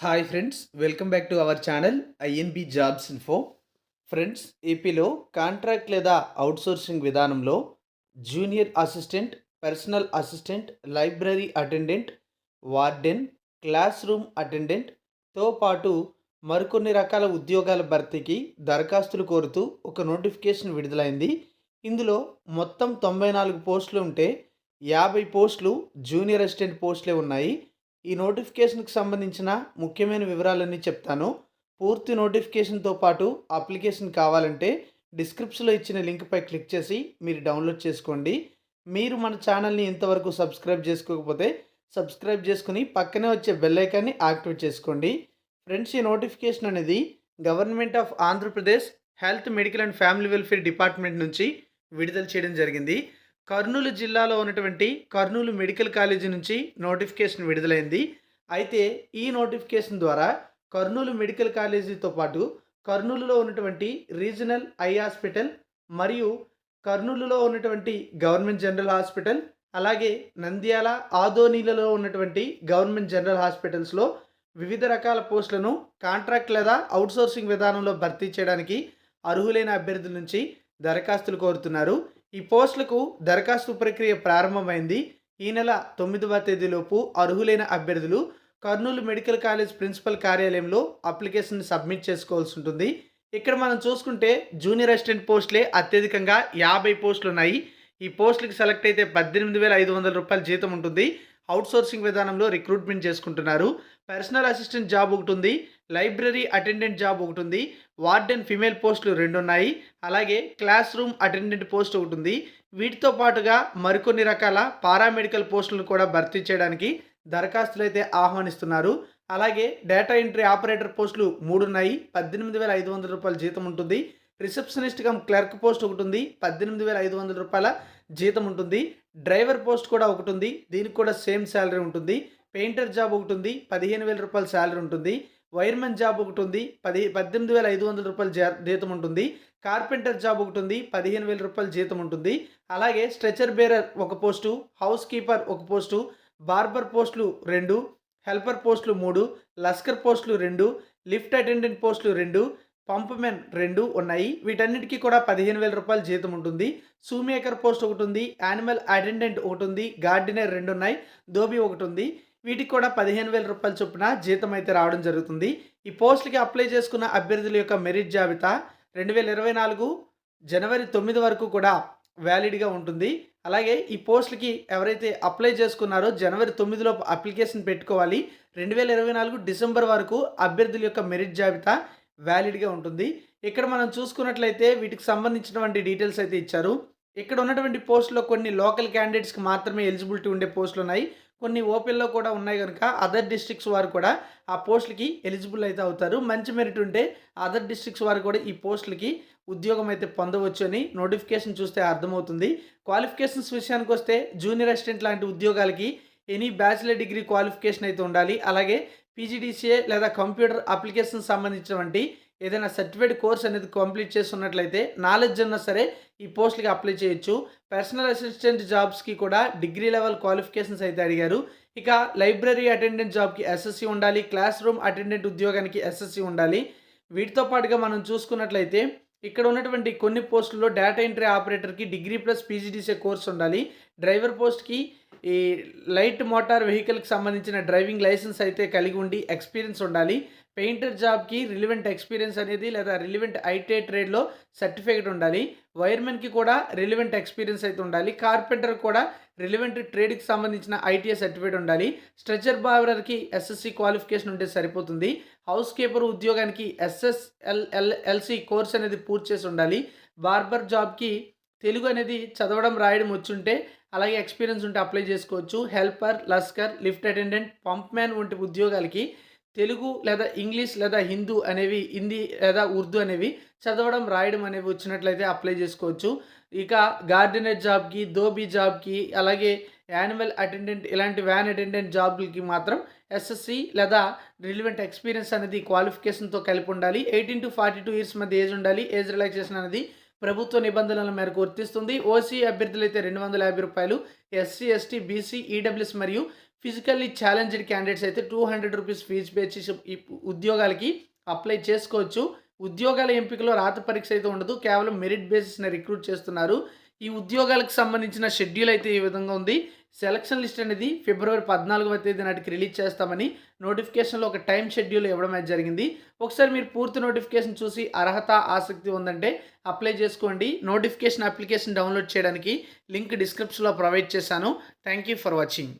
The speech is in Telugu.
Hi friends welcome back to our channel INB jobs info friends ఏపీలో కాంట్రాక్ట్ లేదా అవుట్సోర్సింగ్ విధానంలో junior assistant personal assistant library attendant warden class room అటెండెంట్తో పాటు మరికొన్ని రకాల ఉద్యోగాల భర్తీకి దరఖాస్తులు కోరుతూ ఒక నోటిఫికేషన్ విడుదలైంది. ఇందులో మొత్తం తొంభై నాలుగు పోస్టులు ఉంటే యాభై పోస్టులు జూనియర్ అసిస్టెంట్ పోస్టులే ఉన్నాయి. ఈ నోటిఫికేషన్కి సంబంధించిన ముఖ్యమైన వివరాలన్నీ చెప్తాను. పూర్తి నోటిఫికేషన్తో పాటు అప్లికేషన్ కావాలంటే డిస్క్రిప్షన్లో ఇచ్చిన లింక్పై క్లిక్ చేసి మీరు డౌన్లోడ్ చేసుకోండి. మీరు మన ఛానల్ని ఇంతవరకు సబ్స్క్రైబ్ చేసుకోకపోతే సబ్స్క్రైబ్ చేసుకుని పక్కనే వచ్చే బెల్ ఐకాన్ని యాక్టివేట్ చేసుకోండి. ఫ్రెండ్స్ ఈ నోటిఫికేషన్ అనేది government of Andhra Pradesh health medical and family welfare department నుంచి విడుదల చేయడం జరిగింది. కర్నూలు జిల్లాలో ఉన్నటువంటి కర్నూలు మెడికల్ కాలేజీ నుంచి నోటిఫికేషన్ విడుదలైంది. అయితే ఈ నోటిఫికేషన్ ద్వారా కర్నూలు మెడికల్ కాలేజీతో పాటు కర్నూలులో ఉన్నటువంటి రీజనల్ ఐ హాస్పిటల్ మరియు కర్నూలులో ఉన్నటువంటి గవర్నమెంట్ జనరల్ హాస్పిటల్ అలాగే నంద్యాల ఆదోనిలలో ఉన్నటువంటి గవర్నమెంట్ జనరల్ హాస్పిటల్స్లో వివిధ రకాల పోస్టులను కాంట్రాక్ట్ లేదా అవుట్సోర్సింగ్ విధానంలో భర్తీ చేయడానికి అర్హులైన అభ్యర్థుల నుంచి దరఖాస్తులు కోరుతున్నారు. ఈ పోస్టులకు దరఖాస్తు ప్రక్రియ ప్రారంభమైంది. ఈ నెల తొమ్మిదవ తేదీలోపు అర్హులైన అభ్యర్థులు కర్నూలు మెడికల్ కాలేజ్ ప్రిన్సిపల్ కార్యాలయంలో అప్లికేషన్ సబ్మిట్ చేసుకోవాల్సి ఉంటుంది. ఇక్కడ మనం చూసుకుంటే జూనియర్ అసిస్టెంట్ పోస్టులే అత్యధికంగా యాభై పోస్టులు ఉన్నాయి ఈ పోస్టులకు సెలెక్ట్ అయితే పద్దెనిమిది వేల ఐదు వందల రూపాయల జీతం ఉంటుంది. అవుట్సోర్సింగ్ విధానంలో రిక్రూట్మెంట్ చేసుకుంటున్నారు. పర్సనల్ అసిస్టెంట్ జాబ్ ఒకటి ఉంది. లైబ్రరీ అటెండెంట్ జాబ్ ఒకటి ఉంది వార్డెన్ ఫిమేల్ పోస్టులు రెండు ఉన్నాయి అలాగే క్లాస్ రూమ్ అటెండెంట్ పోస్ట్ ఒకటి ఉంది వీటితో పాటుగా మరికొన్ని రకాల పారామెడికల్ పోస్టులను కూడా భర్తీ చేయడానికి దరఖాస్తులు అయితే ఆహ్వానిస్తున్నారు. అలాగే డేటా ఎంట్రీ ఆపరేటర్ పోస్టులు మూడు ఉన్నాయి పద్దెనిమిది వేల ఐదు వందల రూపాయల జీతం ఉంటుంది. రిసెప్షనిస్ట్ కమ్ క్లర్క్ పోస్ట్ ఒకటి ఉంది పద్దెనిమిది వేల ఐదు వందల రూపాయల జీతం ఉంటుంది. డ్రైవర్ పోస్ట్ కూడా ఒకటి ఉంది దీనికి కూడా సేమ్ శాలరీ ఉంటుంది. పెయింటర్ జాబ్ ఒకటి ఉంది పదిహేను వేల రూపాయల శాలరీ ఉంటుంది. వైర్మన్ జాబ్ ఒకటి ఉంది పది పద్దెనిమిది వేల ఐదు వందల రూపాయల జీతం ఉంటుంది. కార్పెంటర్ జాబ్ ఒకటి ఉంది పదిహేను వేల రూపాయల జీతం ఉంటుంది. అలాగే స్ట్రెచర్ బేరర్ ఒక పోస్టు హౌస్ కీపర్ ఒక పోస్టు బార్బర్ పోస్టులు రెండు హెల్పర్ పోస్టులు మూడు లస్కర్ పోస్టులు రెండు లిఫ్ట్ అటెండెంట్ పోస్టులు రెండు పంప్మెన్ రెండు ఉన్నాయి. వీటన్నిటికీ కూడా పదిహేను వేల రూపాయల జీతం ఉంటుంది. సూమేకర్ పోస్ట్ ఒకటి ఉంది యానిమల్ అటెండెంట్ ఒకటి ఉంది గార్డెనర్ రెండు ఉన్నాయి. ధోబి ఒకటి ఉంది వీటికి కూడా పదిహేను వేల రూపాయల చొప్పున జీతం అయితే రావడం జరుగుతుంది. ఈ పోస్టులకి అప్లై చేసుకున్న అభ్యర్థుల యొక్క మెరిట్ జాబితా రెండు వేల ఇరవై నాలుగు జనవరి తొమ్మిది వరకు కూడా వ్యాలిడ్గా ఉంటుంది. అలాగే ఈ పోస్టులకి ఎవరైతే అప్లై చేసుకున్నారో జనవరి తొమ్మిదిలో అప్లికేషన్ పెట్టుకోవాలి. రెండు వేల ఇరవై నాలుగు డిసెంబర్ వరకు అభ్యర్థుల యొక్క మెరిట్ జాబితా వ్యాలిడ్గా ఉంటుంది. ఇక్కడ మనం చూసుకున్నట్లయితే వీటికి సంబంధించినటువంటి డీటెయిల్స్ అయితే ఇచ్చారు. ఇక్కడ ఉన్నటువంటి పోస్టులో కొన్ని లోకల్ క్యాండిడేట్స్కి మాత్రమే ఎలిజిబిలిటీ ఉండే పోస్టులు ఉన్నాయి. కొన్ని ఓపెన్లో కూడా ఉన్నాయి కనుక అదర్ డిస్ట్రిక్ట్స్ వారు కూడా ఆ పోస్టులకి ఎలిజిబుల్ అయితే అవుతారు. మంచి మెరిట్ ఉంటే అదర్ డిస్ట్రిక్ట్స్ వారు కూడా ఈ పోస్టులకి ఉద్యోగం అయితే పొందవచ్చు అని నోటిఫికేషన్ చూస్తే అర్థమవుతుంది. క్వాలిఫికేషన్స్ విషయానికి వస్తే జూనియర్ అసిస్టెంట్ లాంటి ఉద్యోగాలకి ఎనీ బ్యాచిలర్ డిగ్రీ క్వాలిఫికేషన్ అయితే ఉండాలి. అలాగే పీజీడీసీఏ లేదా కంప్యూటర్ అప్లికేషన్ సంబంధించినటువంటి ఏదైనా సర్టిఫికేట్ కోర్స్ అనేది కంప్లీట్ చేస్తున్నట్లయితే నాలెడ్జ్ అన్నా సరే ఈ పోస్ట్కి అప్లై చేయొచ్చు. పర్సనల్ అసిస్టెంట్ జాబ్స్కి కూడా డిగ్రీ లెవెల్ క్వాలిఫికేషన్స్ అయితే అడిగారు. ఇక లైబ్రరీ అటెండెంట్ జాబ్కి ఎస్ఎస్సి ఉండాలి క్లాస్ రూమ్ అటెండెంట్ ఉద్యోగానికి ఎస్ఎస్సి ఉండాలి. వీటితో పాటుగా మనం చూసుకున్నట్లయితే ఇక్కడ ఉన్నటువంటి కొన్ని పోస్టుల్లో డేటా ఎంట్రీ ఆపరేటర్కి డిగ్రీ ప్లస్ పీజీడీసీ కోర్స్ ఉండాలి. డ్రైవర్ పోస్ట్కి ఈ లైట్ మోటార్ వెహికల్కి సంబంధించిన డ్రైవింగ్ లైసెన్స్ అయితే కలిగి ఉండి ఎక్స్పీరియన్స్ ఉండాలి. పెయింటర్ జాబ్కి రిలివెంట్ ఎక్స్పీరియన్స్ అనేది లేదా రిలివెంట్ ఐటీ ట్రేడ్లో సర్టిఫికేట్ ఉండాలి. వైర్మెన్కి కూడా రిలివెంట్ ఎక్స్పీరియన్స్ అయితే ఉండాలి. కార్పెంటర్ కూడా రిలివెంట్ ట్రేడ్కి సంబంధించిన ఐటీఐ సర్టిఫికేట్ ఉండాలి. స్ట్రెచర్ బావరర్కి ఎస్ఎస్సి క్వాలిఫికేషన్ ఉంటే సరిపోతుంది. హౌస్ కీపర్ ఉద్యోగానికి ఎస్ఎస్ఎల్ఎల్ఎల్సి కోర్స్ అనేది పూర్తి చేసి ఉండాలి. బార్బర్ జాబ్కి తెలుగు అనేది చదవడం రాయడం వచ్చుంటే అలాగే ఎక్స్పీరియన్స్ ఉంటే అప్లై చేసుకోవచ్చు. హెల్పర్ లస్కర్ లిఫ్ట్ అటెండెంట్ పంప్ మ్యాన్ వంటి ఉద్యోగాలకి తెలుగు లేదా ఇంగ్లీష్ లేదా హిందూ అనేవి హిందీ లేదా ఉర్దూ అనేవి చదవడం రాయడం అనేవి వచ్చినట్లయితే అప్లై చేసుకోవచ్చు. ఇక గార్డెనర్ జాబ్కి దోబీ జాబ్కి అలాగే యానిమల్ అటెండెంట్ ఇలాంటి వ్యాన్ అటెండెంట్ జాబ్లకి మాత్రం ఎస్ఎస్సి లేదా రిలివెంట్ ఎక్స్పీరియన్స్ అనేది క్వాలిఫికేషన్తో కలిపి ఉండాలి. Eighteen to forty two years మధ్య ఏజ్ ఉండాలి. ఏజ్ రిలాక్సేషన్ అనేది ప్రభుత్వ నిబంధనల మేరకు వర్తిస్తుంది. ఓసీ అభ్యర్థులైతే రెండు వందల యాభై రూపాయలు ఎస్సీ ఎస్టీ బీసీ ఈడబ్ల్యూఎస్ మరియు ఫిజికల్లీ ఛాలెంజ్డ్ క్యాండిడేట్స్ అయితే two hundred rupees fee pay చేసి ఉద్యోగాలకి అప్లై చేసుకోవచ్చు. ఉద్యోగాల ఎంపికలో రాత పరీక్ష అయితే ఉండదు. కేవలం మెరిట్ బేసిస్ని రిక్రూట్ చేస్తున్నారు. ఈ ఉద్యోగాలకు సంబంధించిన షెడ్యూల్ అయితే ఈ విధంగా ఉంది. సెలక్షన్ లిస్ట్ అనేది ఫిబ్రవరి పద్నాలుగవ తేదీ నాటికి రిలీజ్ చేస్తామని నోటిఫికేషన్లో ఒక టైం షెడ్యూల్ ఇవ్వడం అనేది జరిగింది. ఒకసారి మీరు పూర్తి నోటిఫికేషన్ చూసి అర్హత ఆసక్తి ఉందంటే అప్లై చేసుకోండి. నోటిఫికేషన్ అప్లికేషన్ డౌన్లోడ్ చేయడానికి లింక్ డిస్క్రిప్షన్లో ప్రొవైడ్ చేశాను. Thank you for watching